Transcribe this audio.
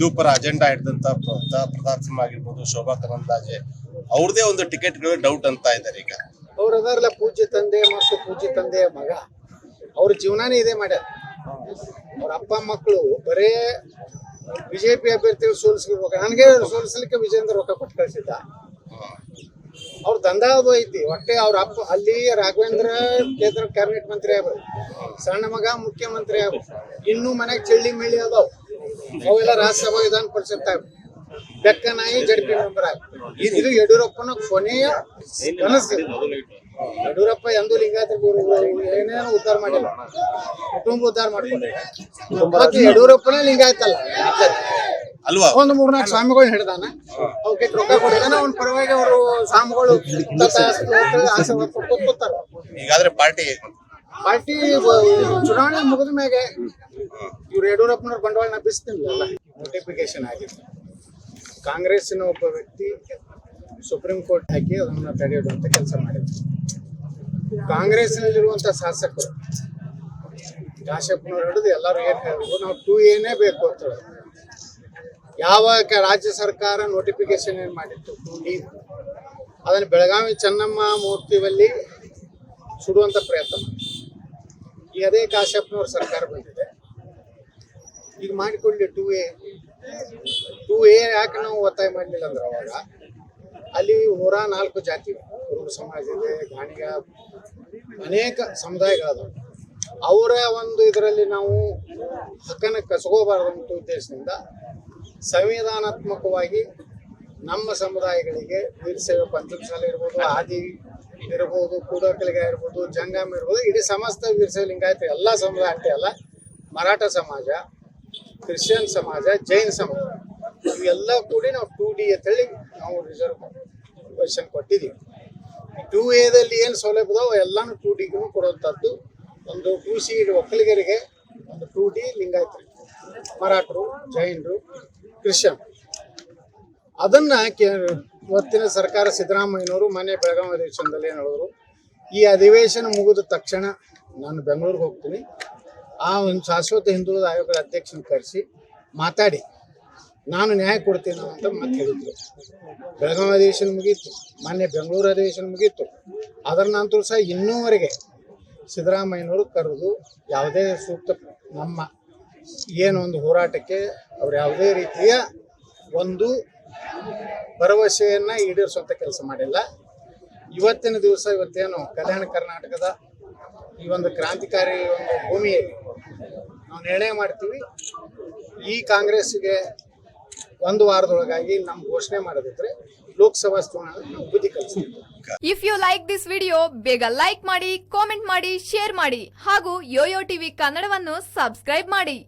ಹಿಂದೂ ಪರ ಅಜೆಂಡಾ ಹಿಡಿದಂತ ಪ್ರತಾಪ್ ಸಿಂಹ ಆಗಿರ್ಬೋದು, ಶೋಭಾ ಕರಂದ್ಲಾಜೆ, ಅವ್ರದೇ ಒಂದು ಟಿಕೆಟ್ಗಳು ಡೌಟ್ ಅಂತ ಇದ್ದಾರೆ ಈಗ. ಅವ್ರ ಅದಾರಲ್ಲ ಪೂಜ್ಯ ತಂದೆ ಮತ್ತು ಪೂಜ್ಯ ತಂದೆಯ ಮಗ. ಅವ್ರ ಜೀವನಾನೇ ಇದೇ ಮಾಡ್ಯಾರ ಅವ್ರ ಅಪ್ಪ, ಮಕ್ಕಳು ಬರೇ ಬಿಜೆಪಿ ಅಭ್ಯರ್ಥಿ ಸೋಲಿಸ್ಬೇಕು ನನಗೆ ಸೋಲಿಸ್ಲಿಕ್ಕೆ ವಿಜೇಂದ್ರ ರೊಕ್ಕ ಕೊಟ್ಟು ಕಳಿಸಿದ್ದ. ಅವ್ರ ದಂಧ ಐತಿ. ಹೊಟ್ಟೆ ಅವ್ರ ಅಪ್ಪ ಅಲ್ಲಿ ರಾಘವೇಂದ್ರ ಕೇಂದ್ರ ಕ್ಯಾಬಿನೆಟ್ ಮಂತ್ರಿ ಆಗ್ಬೋದು ಸಣ್ಣ ಮಗ ಮುಖ್ಯಮಂತ್ರಿ ಆಗ್ಬೋದು ಇನ್ನೂ ಮನೆಗೆ ಚಳ್ಳಿ ಮೇಳಿ ಅದಾವ. ಅವೆಲ್ಲ ರಾಜ್ಯಸಭಾ ವಿಧಾನ ಪರಿಷತ್ ಬೆಕ್ಕನಾಯಿ ಬೆಕ್ಕ ನಾಯಿ ಜಡ್ಪಿ ಮೆಂಬರ್ ಆಗಿ ಇದು ಯಡಿಯೂರಪ್ಪನ ಕೊನೆಯ ಕನಸು. ಯಡಿಯೂರಪ್ಪ ಎಂದು ಲಿಂಗಾಯತ ಏನೇನು ಉದ್ಧಾರ ಮಾಡಿಲ್ಲ. ಕುಟುಂಬ ಉದ್ಧಾರ ಮಾಡ್ಕೊಂಡ್ರೆ. ಯಡಿಯೂರಪ್ಪನ ಯಡಿಯೂರಪ್ಪನೇ ಲಿಂಗಾಯತ ಮೂರ್ ಅಲ್ವಾ? ಒಂದು ಮೂರ್ನಾಲ್ಕು ಸ್ವಾಮಿಗಳು ಹಿಡ್ದಾನ. ಅವಕ್ಕೆ ರೊಕ್ಕ ಕೊಡ್ತಾನ ಅವ್ನ ಪರವಾಗಿ ಅವರು ಸ್ವಾಮಿಗಳು ಆಶೀರ್ವಾದ ಕೂತಾರ ಈಗಾದ್ರೆ ಪಾರ್ಟಿ ಪಾರ್ಟಿ ಚುನಾವಣೆ ಮುಗಿದ ಮ್ಯಾಗೆ ಇವ್ರು ಯಡಿಯೂರಪ್ಪನವ್ರ ಬಂಡವಾಳ ಬಿಸ್ತಿಲ್ಲ ನೋಟಿಫಿಕೇಶನ್ ಆಗಿದೆ ಕಾಂಗ್ರೆಸ್ಸಿನ ಒಬ್ಬ ವ್ಯಕ್ತಿ ಸುಪ್ರೀಂ ಕೋರ್ಟ್ ಹಾಕಿ ಅದನ್ನ ತಡೆಯಿಡುವಂತ ಕೆಲಸ ಮಾಡಿದ್ರು. ಕಾಂಗ್ರೆಸ್ನಲ್ಲಿರುವಂತ ಶಾಸಕರು ಕಾಶಪ್ಪನವ್ರು ಹಿಡಿದು ಎಲ್ಲರೂ ಏನ್ ನಾವು ಟೂ ಏನೇ ಬೇಕು ಅಂತ ಹೇಳಿದ್ರು ಯಾವ ರಾಜ್ಯ ಸರ್ಕಾರ ನೋಟಿಫಿಕೇಶನ್ ಏನ್ ಮಾಡಿತ್ತು? ಟೂ ಅದನ್ನು ಬೆಳಗಾವಿ ಚೆನ್ನಮ್ಮ ಮೂರ್ತಿಯಲ್ಲಿ ಸುಡುವಂತ ಪ್ರಯತ್ನ ಮಾಡಿದ್ರು. ಈಗ ಅದೇ ಕಾಶ್ಯಪ್ನವ್ರ ಸರ್ಕಾರ ಬಂದಿದೆ. ಈಗ ಮಾಡಿಕೊಳ್ಳಿ ಟೂ ಎ ಟೂ ಎ ಯಾಕೆ ನಾವು ಒತ್ತಾಯ ಮಾಡಲಿಲ್ಲ ಅಂದ್ರೆ ಅವಾಗ? ಅಲ್ಲಿ ನೂರ ನಾಲ್ಕು ಜಾತಿ ಕುರುಬ ಸಮಾಜ ಇದೆ ಗಾಣಿಗ ಅನೇಕ ಸಮುದಾಯಗಳದಾವೆ. ಅವರ ಒಂದು ಇದರಲ್ಲಿ ನಾವು ಹಕ್ಕನ್ನು ಅಂತ ಉದ್ದೇಶದಿಂದ ಸಂವಿಧಾನಾತ್ಮಕವಾಗಿ ನಮ್ಮ ಸಮುದಾಯಗಳಿಗೆ ವೀರಶೈವ ಪಂಚಮಸಾಲ ಇರ್ಬೋದು, ಆದಿ ಇರ್ಬೋದು ಕೂಡಕಲಿಗ ಇರ್ಬೋದು, ಜಂಗಮ ಇರ್ಬೋದು, ಇಡೀ ಸಮಸ್ತ ವೀರಶೈವ ಲಿಂಗಾಯತ, ಎಲ್ಲ ಸಮುದಾಯ ಅಲ್ಲ, ಮರಾಠ ಸಮಾಜ ಕ್ರಿಶ್ಚಿಯನ್ ಸಮಾಜ, ಜೈನ್ ಸಮಾಜ, ಇವೆಲ್ಲ ಕೂಡಿ ನಾವು ಟೂ ಡಿ ಅಂತೇಳಿ ನಾವು ರಿಸರ್ವ್ ಕ್ವಶನ್ ಕೊಟ್ಟಿದ್ದೀವಿ. ಟೂ ಎದಲ್ಲಿ ಏನು ಸೌಲಭ್ಯ ಎಲ್ಲಾನು ಟೂ ಡಿಗೂ ಕೊಡುವಂಥದ್ದು ಒಂದು ಟೂ ಸಿ ಒಕ್ಕಲಿಗರಿಗೆ ಒಂದು ಟೂ ಡಿ ಲಿಂಗಾಯತ ಮರಾಠರು, ಜೈನರು, ಕ್ರಿಶ್ಚಿಯನ್. ಅದನ್ನ ಇವತ್ತಿನ ಸರ್ಕಾರ ಸಿದ್ದರಾಮಯ್ಯನವರು ಮನೆ ಬೆಳಗಾವಿ ಅಧಿವೇಶನದಲ್ಲಿ ಏನು ಹೇಳಿದ್ರು, ಈ ಅಧಿವೇಶನ ಮುಗಿದ ತಕ್ಷಣ ನಾನು ಬೆಂಗಳೂರಿಗೆ ಹೋಗ್ತೀನಿ. ಆ ಒಂದು ಶಾಶ್ವತ ಹಿಂದುಳಿದ ಆಯೋಗದ ಅಧ್ಯಕ್ಷನ ಕರೆಸಿ ಮಾತಾಡಿ, ನಾನು ನ್ಯಾಯ ಕೊಡ್ತೀನಿ ಅಂತ ಮತ್ತೆ ಹೇಳಿದ್ರು. ಬೆಳಗಾವಿ ಅಧಿವೇಶನ ಮುಗೀತು ಮೊನ್ನೆ ಬೆಂಗಳೂರು ಅಧಿವೇಶನ ಮುಗೀತು. ಅದರ ನಂತರ ಸಹ ಇನ್ನೂವರೆಗೆ ಸಿದ್ದರಾಮಯ್ಯನವರು ಕರೆದು ಯಾವುದೇ ಸೂಕ್ತ ನಮ್ಮ ಒಂದು ಹೋರಾಟಕ್ಕೆ ಅವ್ರು ಯಾವುದೇ ರೀತಿಯ ಒಂದು ಭರವಸೆಯನ್ನು ಈಡೇರಿಸುವಂಥ ಕೆಲಸ ಮಾಡಿಲ್ಲ. ಇವತ್ತಿನ ದಿವಸ ಇವತ್ತೇನು ಕಲ್ಯಾಣ ಕರ್ನಾಟಕದ ಈ ಒಂದು ಕ್ರಾಂತಿಕಾರಿ ಒಂದು ಭೂಮಿಯಲ್ಲಿ ನಾವು ನಿರ್ಣಯ ಮಾಡ್ತೀವಿ. ಈ ಕಾಂಗ್ರೆಸ್ಗೆ ಒಂದು ವಾರದೊಳಗಾಗಿ ನಮ್ಮ ಘೋಷಣೆ ಮಾಡೋದಿದ್ರೆ ಲೋಕಸಭಾ ಚುನಾವಣೆ ನಾವು ಬುದ್ಧಿ ಕಲಿಸ್ತೀವಿ. If you like this video ಬೇಗ ಲೈಕ್ ಮಾಡಿ ಕಾಮೆಂಟ್ ಮಾಡಿ ಶೇರ್ ಮಾಡಿ ಹಾಗೂ ಯೋಯೋ ಟಿವಿ ಕನ್ನಡವನ್ನು ಸಬ್ಸ್ಕ್ರೈಬ್ ಮಾಡಿ.